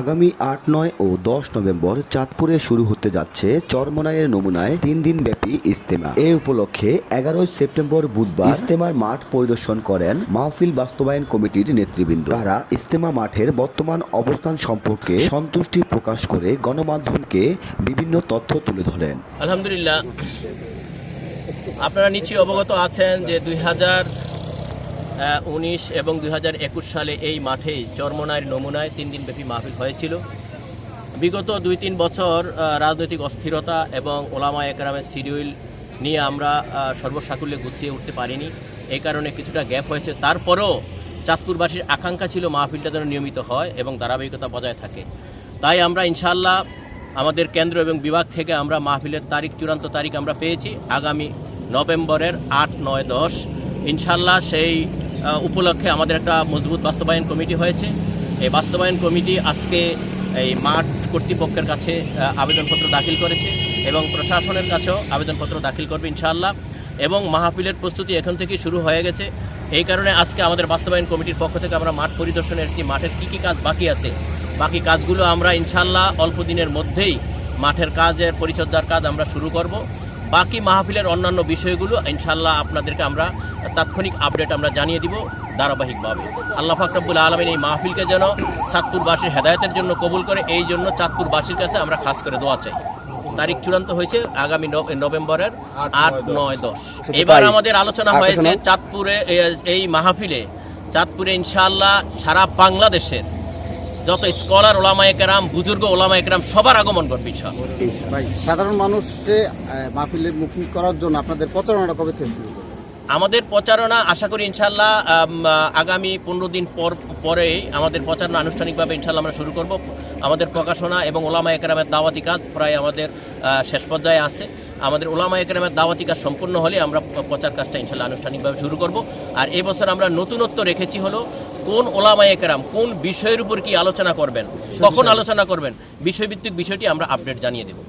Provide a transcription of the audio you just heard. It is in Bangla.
আগামী আট, নয় ও দশ নভেম্বর চাঁদপুরে শুরু হতে যাচ্ছে চরমনায়ের নমুনায় তিন দিন ব্যাপী ইস্তেমা এ উপলক্ষে এগারোই সেপ্টেম্বর বুধবার ইস্তেমার মাঠ পরিদর্শন করেন মাহফিল বাস্তবায়ন কমিটির নেতৃবৃন্দ। তারা ইস্তেমা মাঠের বর্তমান অবস্থান সম্পর্কে সন্তুষ্টি প্রকাশ করে গণমাধ্যমকে বিভিন্ন তথ্য তুলে ধরেন। আলহামদুলিল্লাহ। আপনারা নিশ্চয়ই অবগত আছেন যে দুই হাজার উনিশ এবং দুই হাজার একুশ সালে এই মাঠে চরমনায়ের নমুনায় তিন দিনব্যাপী মাহফিল হয়েছিল। বিগত দুই তিন বছর রাজনৈতিক অস্থিরতা এবং ওলামা একরামের শিডিউল নিয়ে আমরা সর্বসাকুল্যে গুছিয়ে উঠতে পারিনি। এই কারণে কিছুটা গ্যাপ হয়েছে। তারপরেও চাঁদপুরবাসীর আকাঙ্ক্ষা ছিল মাহফিলটা যেন নিয়মিত হয় এবং ধারাবাহিকতা বজায় থাকে। তাই আমরা ইনশাল্লাহ আমাদের কেন্দ্র এবং বিভাগ থেকে আমরা মাহফিলের তারিখ, চূড়ান্ত তারিখ আমরা পেয়েছি। আগামী নভেম্বরের আট, নয়, দশ। ইনশাল্লাহ সেই উপলক্ষে আমাদের একটা মজবুত বাস্তবায়ন কমিটি হয়েছে। এই বাস্তবায়ন কমিটি আজকে এই মাঠ কর্তৃপক্ষের কাছে আবেদনপত্র দাখিল করেছে এবং প্রশাসনের কাছেও আবেদনপত্র দাখিল করবে ইনশাআল্লাহ। এবং মাহফিলের প্রস্তুতি এখন থেকেই শুরু হয়ে গেছে। এই কারণে আজকে আমাদের বাস্তবায়ন কমিটির পক্ষ থেকে আমরা মাঠ পরিদর্শনের কি মাঠের কী কী কাজ বাকি আছে, বাকি কাজগুলো আমরা ইনশাআল্লাহ অল্প দিনের মধ্যেই মাঠের কাজের পরিচর্যার কাজ আমরা শুরু করব। বাকি মাহফিলের অন্যান্য বিষয়গুলো ইনশাল্লাহ আপনাদেরকে আমরা তাৎক্ষণিক আপডেট আমরা জানিয়ে দিব ধারাবাহিকভাবে। আল্লাহ ফাকরাবুল আলমিন এই মাহফিলকে যেন চাঁদপুরবাসীর হেদায়তের জন্য কবুল করে এই জন্য চাঁদপুরবাসীর কাছে আমরা খাস করে দোয়া চাই। তারিখ চূড়ান্ত হয়েছে আগামী নভ- নভেম্বরের আট নয় দশ। এবার আমাদের আলোচনা হয়েছে চাঁদপুরে এই মাহফিলে। চাঁদপুরে ইনশাআল্লাহ সারা বাংলাদেশের যত স্কলার ওলামা একরাম বুজুর্গ ওলামা একরাম সবার আগমন করবে ভাই সাধারণ মানুষকে মাহফিলের মুখী করার জন্য আপনাদের প্রচারণাটা কবে থেকে শুরু আমাদের প্রচারণা আশা করি ইনশাল্লাহ আগামী পনেরো দিন পর পরেই আমাদের প্রচারণা আনুষ্ঠানিকভাবে ইনশাল্লাহ আমরা শুরু করব। আমাদের প্রকাশনা এবং ওলামা একরামের দাওয়াতি কাজ প্রায় আমাদের শেষ পর্যায়ে আছে। আমাদের ওলামা একরামের দাওয়াতি কাজ সম্পূর্ণ হলে আমরা প্রচার কাজটা ইনশাল্লাহ আনুষ্ঠানিকভাবে শুরু করব। আর এবছর আমরা নতুনত্ব রেখেছি হলো কোন ওলামা একরাম কোন বিষয়ের উপর কি আলোচনা করবেন? কখন আলোচনা করবেন? বিষয়ভিত্তিক বিষয়টি আমরা আপডেট জানিয়ে দেবো।